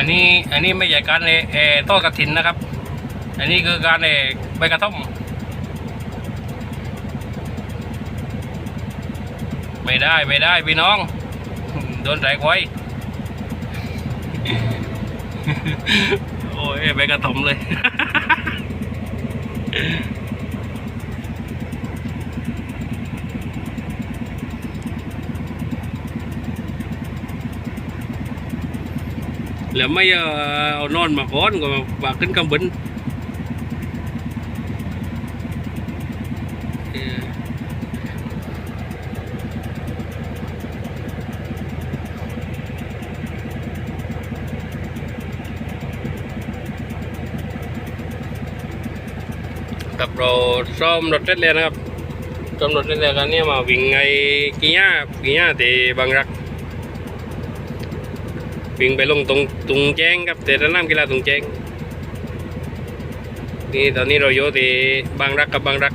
อันนี้อันนี้ไม่ใช่การเอเออทอดกระถินนะครับ อันนี้คือการเออใบกระท่อมไม่ได้ไม่ได้พี่น้อง โดนแตกไว้โอ้ยใบกระท่อมเลย แล้วไม่เอานอนมาก่อนก็มาขึ้นกำบินเออกับเราซ่อมรถเล็ดเลยนะครับซ่อมรถเล็ดเลยกันเนี่ยมาวิ่งไอ้กี่ย่ากี่ย่าที่บางรัก วิ่งไปลงตรงตุงแจ้งครับแต่สนามกีฬาตุงแจ้งนี่ตอนนี้เราอยู่ที่บางรักกับบางรัก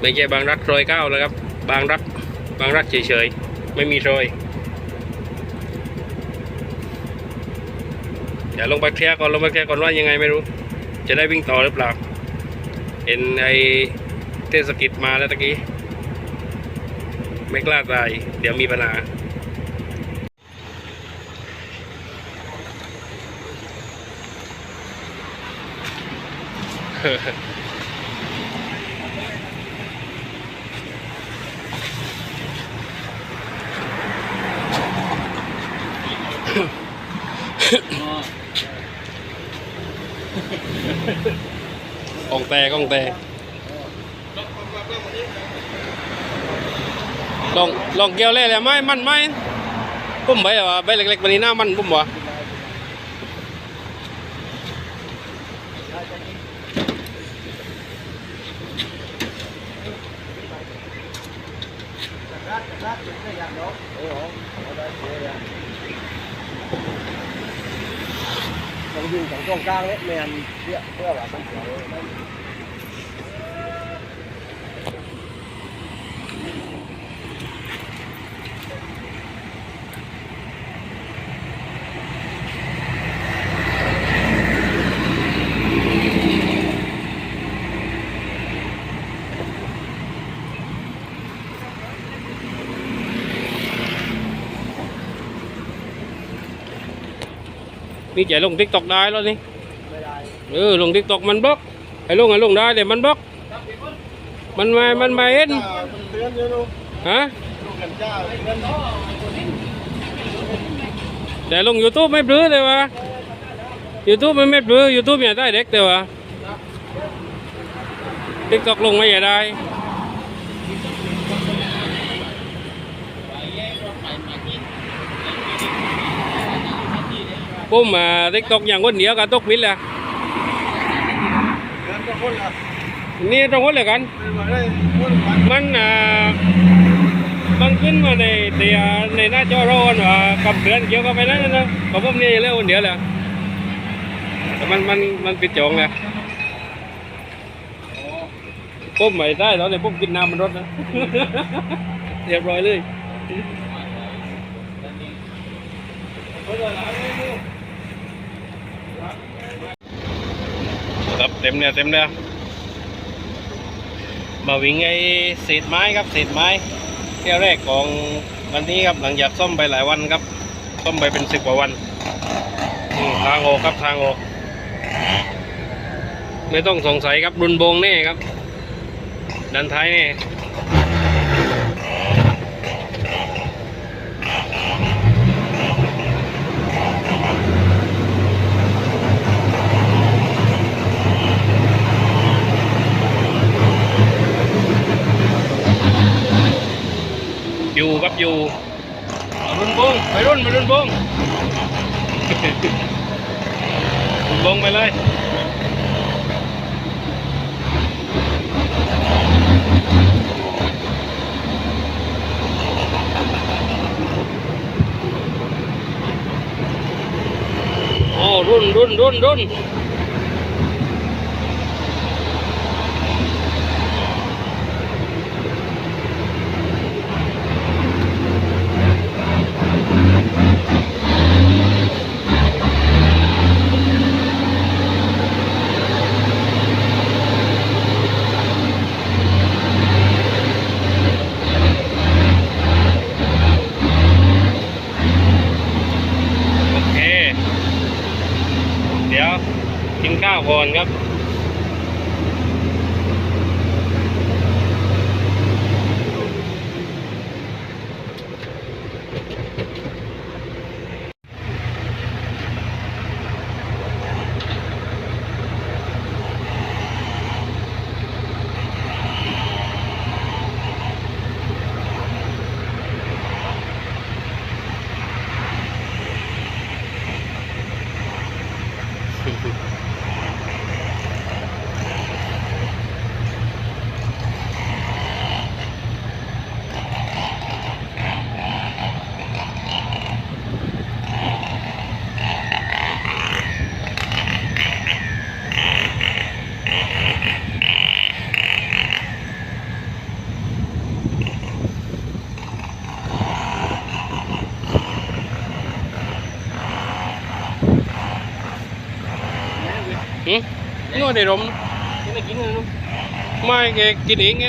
ไม่ใช่บางรักซอยเก้าแล้วครับ บางรักบางรักเฉยๆ ไม่มีซอยเดี๋ยวลงไปเคลียร์ก่อนลงไปเคลียร์ก่อนว่ายังไงไม่รู้ จะได้วิ่งต่อหรือเปล่าเห็นไอ้เทศกิจมาแล้วตะกี้ ไม่กล้าตาย เดี๋ยวมีปัญหา กองแต่กองแต่ลองลองเกี่ยวเล่เลยไหมมันไหมปุ้มไปวะใบเล็กๆวันนี้หน้ามันปุ้มวะ ต้องยิงของตรงกลางเล็กแมนเยอะเพื่อว่ามันเสีย นี่จะลงทิกตอกได้แล้วนี่ไม่ได้เออลงทิกตอกมันบล็อกไอ้ลงไอ้ลงได้แต่มันบล็อก มันไม่มันไม่เห็นมันเตือนอยู่ลูกฮะลูกกันเจ้าเตือนแต่ลง YouTube ไม่ปลื้อเลยวะ YouTube มันไม่ปลื้อ YouTube อย่าได้เด็กแต่ว่า TikTok ลงไม่อย่าได้ ผมมา TikTok อย่างคนเดียวกับตกพิษแหละเตือนก็คนละนี่ต้องคนเลยกัน มันอ่ามันขึ้นมาในเตียในหน้าจอร้อนว่ากับเดือนเกี่ยวกับไปนั้นนะของผมนี่เรื่องคนเดียวแหละแต่มันมันมันปิดจองเลยผมไม่ได้แล้วเนี่ยผมกินน้ำมันรถนะเรียบร้อยเลย ครับเต็มเนี่ยเต็มเนี่ยมาวิ่งไอ้เศษไม้ครับเศษไม้เที่ยวแรกของวันนี้ครับหลังจากซ่อมไปหลายวันครับซ่อมไปเป็นสิบกว่าวันนี่ทางออกครับทางออกไม่ต้องสงสัยครับรุนโบงแน่ครับ ดันท้ายแน่ อยู่ครับอยู่รุนโบงไปรุ่นไปรุ่นโบงรุนโบงไปเลยโอ้รุ่นรุ่นรุ่นรุ่น ก่อนครับ หืม นู่นเดี๋ยวผมไม่กินเลยลูกไม่แกกินเองไ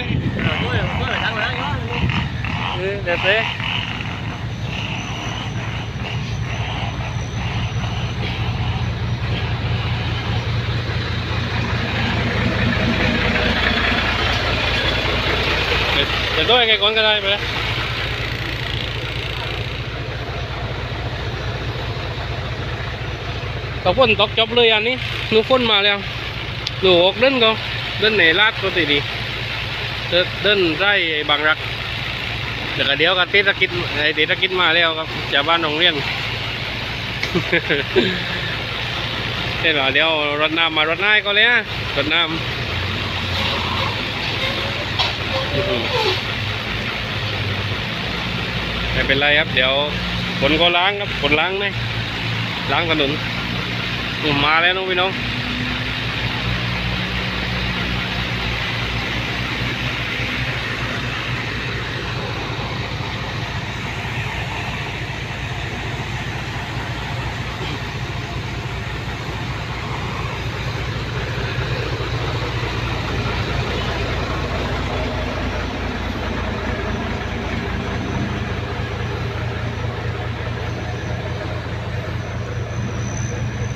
หนูฝนมาแล้วหนูออกเดินก็เดินไหนลาดก็ตีดีเดินเดินไร่บางรักเดี๋ยวก็เดี๋ยวก็เทศกิจไอ้เทศกิจมาแล้วครับจากบ้านโรงเรียนเดี๋ยวเดี๋ยวรถน้ำมารถน้ายก็เลยนะรถน้ำไม่เป็นไรครับ เดี๋ยวฝนก็ล้างครับฝนล้างไหมล้างถนนมาแล้วน้องพี่น้อง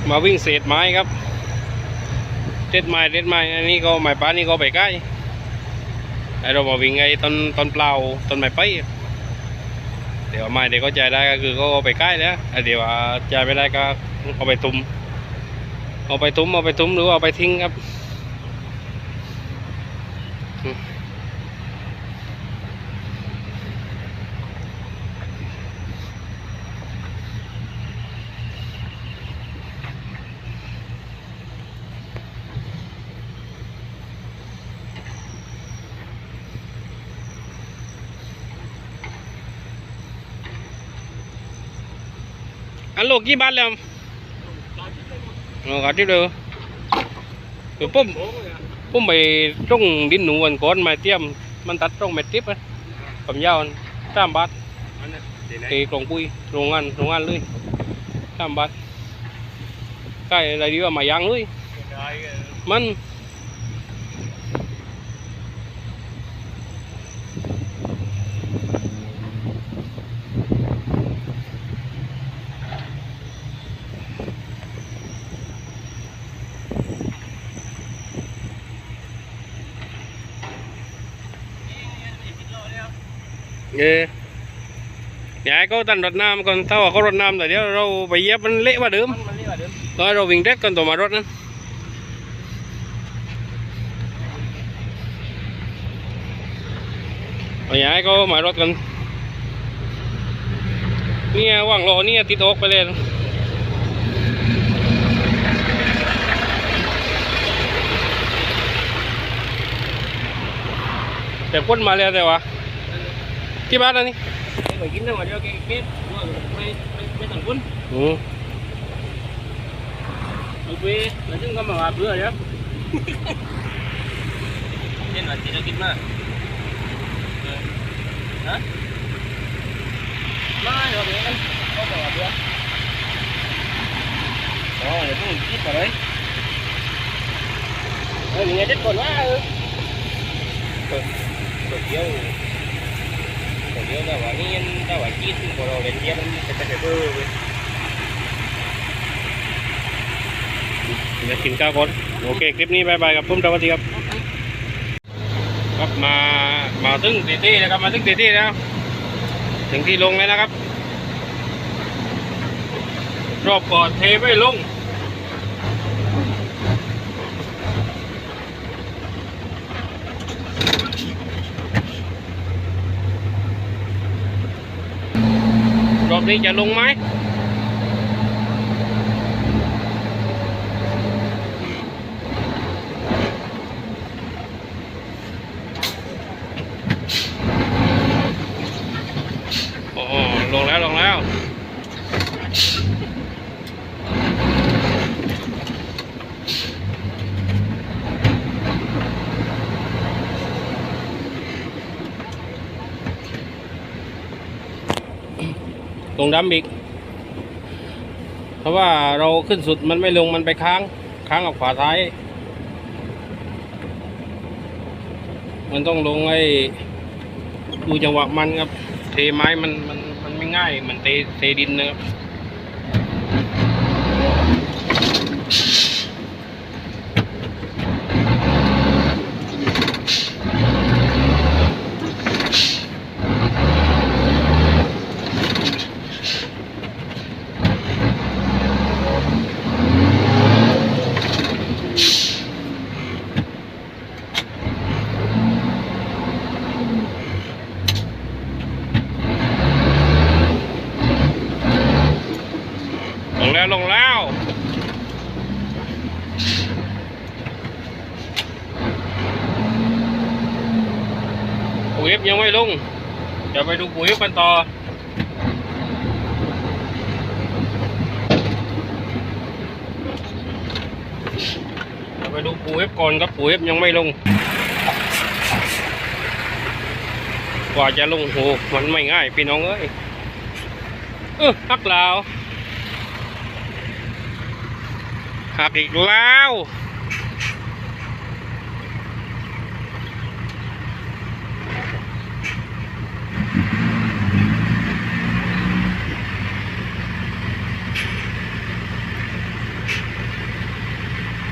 มาวิ่งเศษไม้ครับเด็ดไม้เด็ดไม้อันนี้ก็ไม้ป้านี่ก็ไปใกล้ไอเรามาวิ่งไงต้นต้นเปล่าต้นไม้ไปเดี๋ยวไม้เดี๋ยวก็ใจได้ก็คือก็ไปใกล้แล้วเดี๋ยวใจไม่ได้ก็เอาไปตุ้มเอาไปตุ้มเอาไปตุ้มหรือเอาไปทิ้งครับ อันโลกกี่บาทแล้วโอ้กัดที่เดียวคือปุ่มปุ่มไปตรงดินหนูวันก่อนมาเตรียมมันตัดตรงเม็ดทิพย์อะผมยาวสามบาทตีกล่องปุ้ยโรงงานโรงงานเลยสามบาท ใกล้อะไรดีว่ามายังเลยมันเอออย่าให้เขาตันรถน้ำก่อนถ้าว่าเขารถน้ำแต่เดี๋ยวเราไปเหยียบมันเละกว่าเดิมมันเรียกว่าเดิมตอนเราวิ่งเร็ดก่อนตัวมารถนั้นเอาอย่าให้เขามารถกันเนี่ยว่างรอเนี่ยติดอกไปเลยแต่พ้นมาแล้วแต่ว่า กี่บาทอันนี้ไปกินทั้งหมดเดียวแกเก็บไม่ไม่ไม่ต้องคุ้นอืมเอาไปแล้วจึงก็มาว่าเบื่อ เดี๋ยวเช่ว่าที่เรากินมาฮะไม่เราเบื่อกันเขาบอกว่าเบื่ออ๋อเดี๋ยวต้องคิดก่อนเลยเป็นว่าเออตัวเดียวตัวเดียวแต่ว่านี่แต่ว่าเราเล่นเยอะมันเป็นแบบเออเว้ยเดี๋ยวกินข้าวก่อนโอเคคลิปนี้บายบายครับผมสวัสดีครับครับมามาถึงตีที่นะครับมาถึงตีที่แล้วถึงที่ลงเลยนะครับรอบก่อนเทไม่ลง รอบนี้จะลงไหม โอ้โหลงแล้วลงแล้ว รงดำอีก เพราะว่าเราขึ้นสุดมันไม่ลงมันไปค้าง ค้างกับขวาท้าย มันต้องลงไอ้ดูจังหวะมันครับ เทไม้มันมันมันไม่ง่ายเหมันเทเทดินนะครับ ลงแล้ว ปุ๋ยยังไม่ลง เดี๋ยวไปดูปุ๋ยกันต่อไปดูปุ๋ยก่อนครับปุ๋ยยังไม่ลง กว่าจะลงโหมันไม่ง่ายพี่น้องเอ้ยเออหักแล้ว หักอีกแล้ว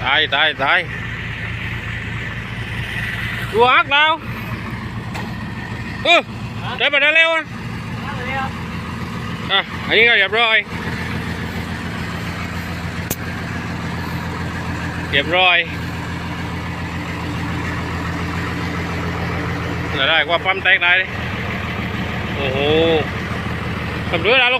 ตายตายตายตัวหักแล้วเออได้ไปได้เร็วอะอะอันนี้ก็เรียบร้อย เรียบร้อยจะได้ว่าปั๊มแตกได้เลยโอ้โหทำเรือแล้วลู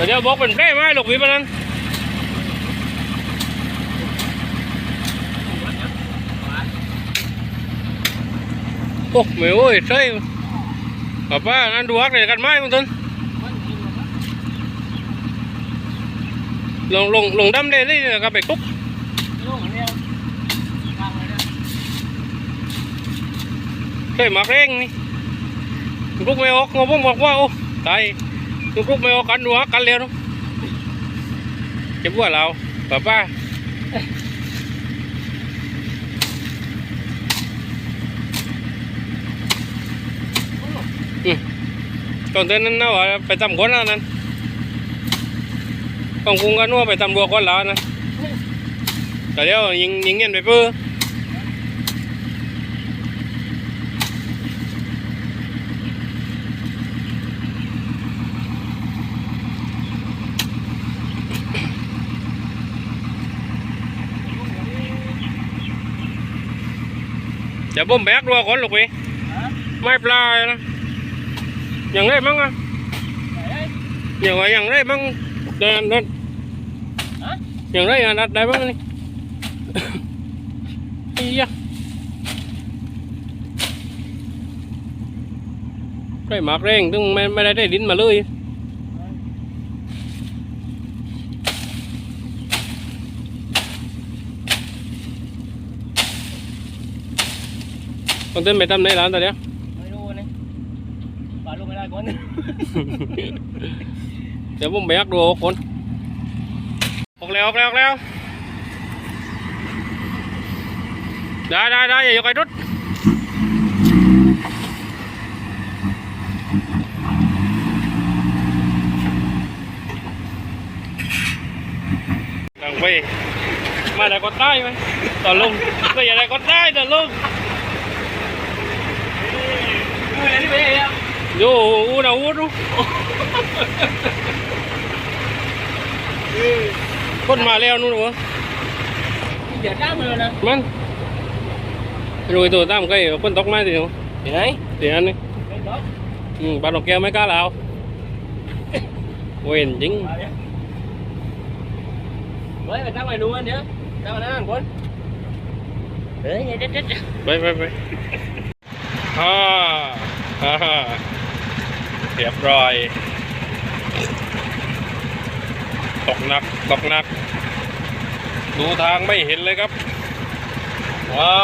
เบรกเร็วๆด้วยไอ้ยะเว้ยพักอะไรกันนู้รัวนู้เด็ดใส่หมักเองไหมท่านวะใส่หมักเองไหมตัวต้นเรียบร้อยแล้วอันนั้นเล่นูขึ้นนั่นเล่นูบกตัวนู้นวักไปเร็วนู้แต่เดี๋ยวบอกเป็นแพร่ไหมลูกวิบอันนั้นโอ้ไม่โอ้ยใช่ป้าป้างั้นดูฮักเลยกันไหมคุณต้นลงลงลงดำเลยนี่นะครับไปกุ๊กใช่หมักเร่งนี่กุ๊กไม่ออกงอผมบอกว่าโอ้ตาย กุ๊กไม่ออกกันดูฮักกันเร็วนะเจ็บหัวเราป้าป้าตอนเต้นนั้นนะว่าไปทำคนแล้วนั้นต้องคุงกันว่าไปทำรัวคนแล้วนะแต่เดี๋ยวยิงยิงเงี้ยไปเพื่อ จะบ่มแบกรัวคนลูกพี่ไม่ปลายนะอย่างไรมั้งอะอย่างไรอย่างไรมั้งเดินเดินอย่างไรอะนัดได้มั้งนี่อียะได้หมากเร่งตึงไม่ไม่ได้ได้ดินมาเลย ต้องเต้นไปทำในร้านตอนเนี้ยไม่รู้นี่ปลาลูกไม่ได้ก่อน เดี๋ยวผมไปยักดูคนออกแล้วออกแล้วออกแล้วได้ได้ได้อย่ายกไอ้รุดดังไปมาได้ก็ได้ไหมต่อลงก็อย่าได้ก็ได้ต่อลง มืออะไรนี่ไปอะอยู่อูนะอูดูคนมาแล้วนู่นวะเดี๋ยวจ้างมือนะมันรวยตัวตาม เฉียวไหนเดี๋ยวนี้ไม่ตกอืมปลอกแก้วไม่กล้าแล้วเว้นจริงเฮ้ยไปจ้างไปดูกันเดี๋ยบร้อย ตกหนัก ตกหนัก ดูทางไม่เห็นเลยครับ ว้า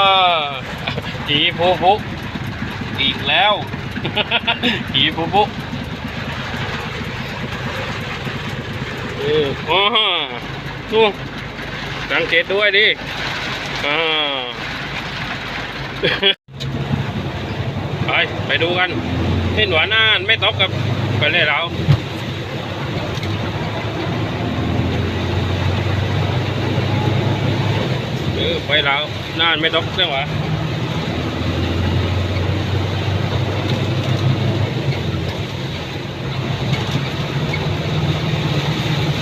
จีโพพุอีกแล้วจีโพพุเอออ๋อดูสังเกตด้วยดิอ่า ไปไปดูกันเห็นหวานานไม่ตกกับไปเลยเราเออไปแล้วนานไม่ตกเรื่องวะ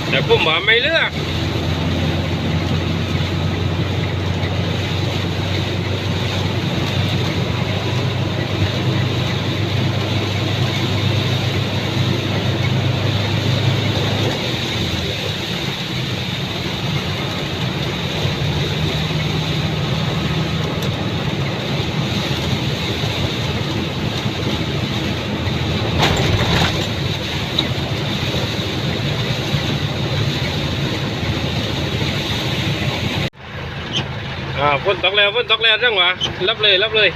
แต่ผมว่าไม่เลือก ฝนตกแล้วฝนตกแล้วจังหวะรับเลยรับเลย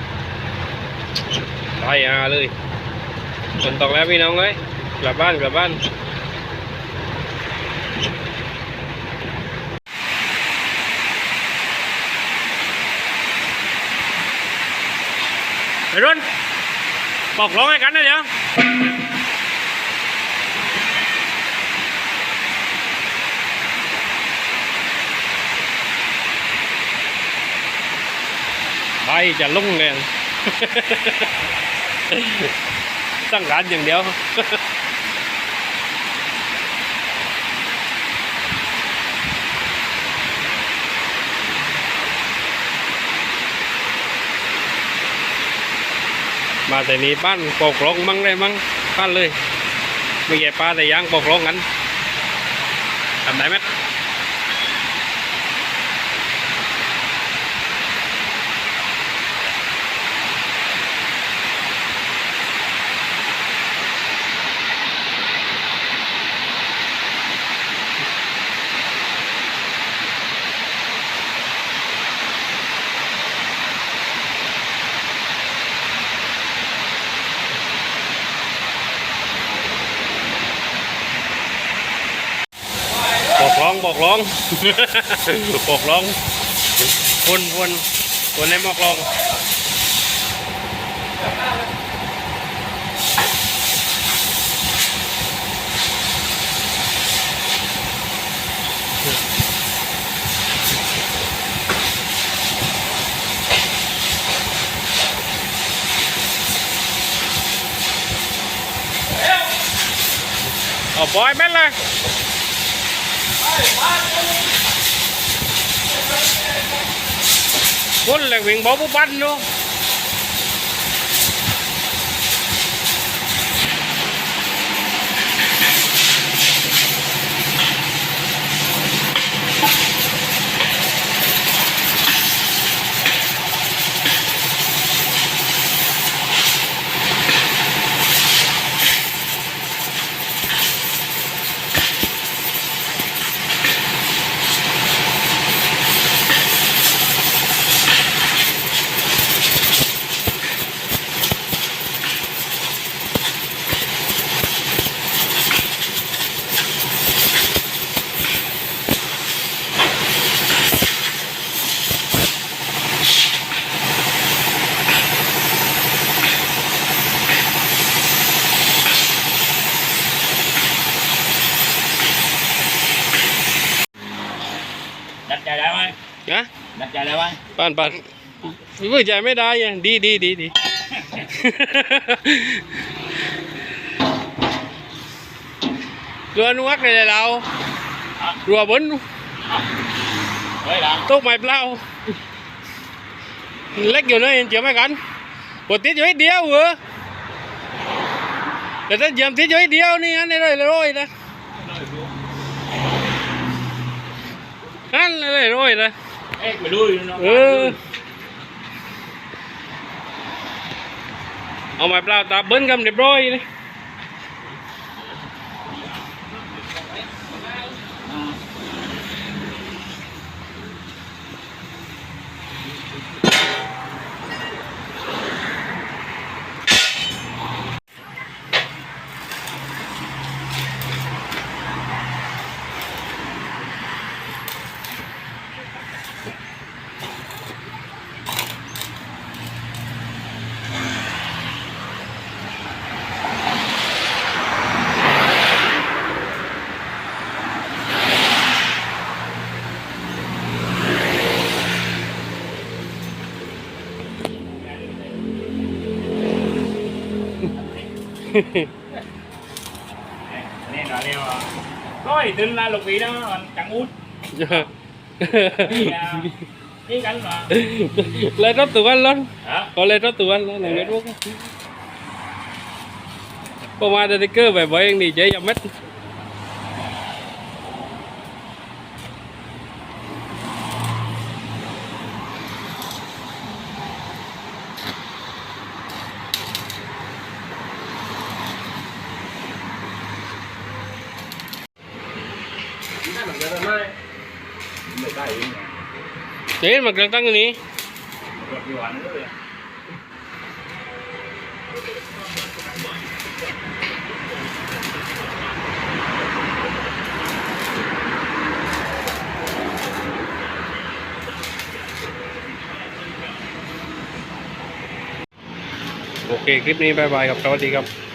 ไปอ่าเลยฝนตกแล้วพี่น้องเอ้ยกลับบ้านกลับบ้านไอ้รุ่นบอกร้องให้กันนะเดี๋ยว ไปจะลุ่งเลยตั้งร้านอย่างเดียวมาแต่นี้บ้านปกร้องมั่งได้มั่งบ้านเลยไม่แก่ปลาแต่ยางปกร้องกันทำได้ไหม ร้องบอกร้องวนวนวนในบอกร้องเอาปล่อยแม่เลย คนเลยวิ่งบ่ปุ๊บปั้นเนาะ นักใจแล้ววะ ปานปานเพื่อใจไม่ได้อะดีดีดีดีรัวนัวเลยเรารัวบนเฮ้ยดังตกไม้เปล่าเล็กอยู่เลยเจียวไม่กันปวดติดอยู่เดียวเหรอแต่ถ้าเจียมติดอยู่เดียวนี่อันนี้เลยเลยนะอันนี้เลยเลยนะ เอ๊ะมาดูอยู่เนาะเออ เอาไม้เปล่าตาเบิ้ลกันเรียบร้อยเลย นี่เราเรียกว่าก้อยตึง la lục vị đó anh chẳng út นี่กันเหรอเลยรถตัววันรถฮะ có lên rất tù ăn lên biết quốc có mà đây cơ về với anh đi chơi dòng mét thế mà cần tăng cái gì รถอยู่อันนู้นเลยโอเค คลิปนี้บายบายครับ สวัสดีครับ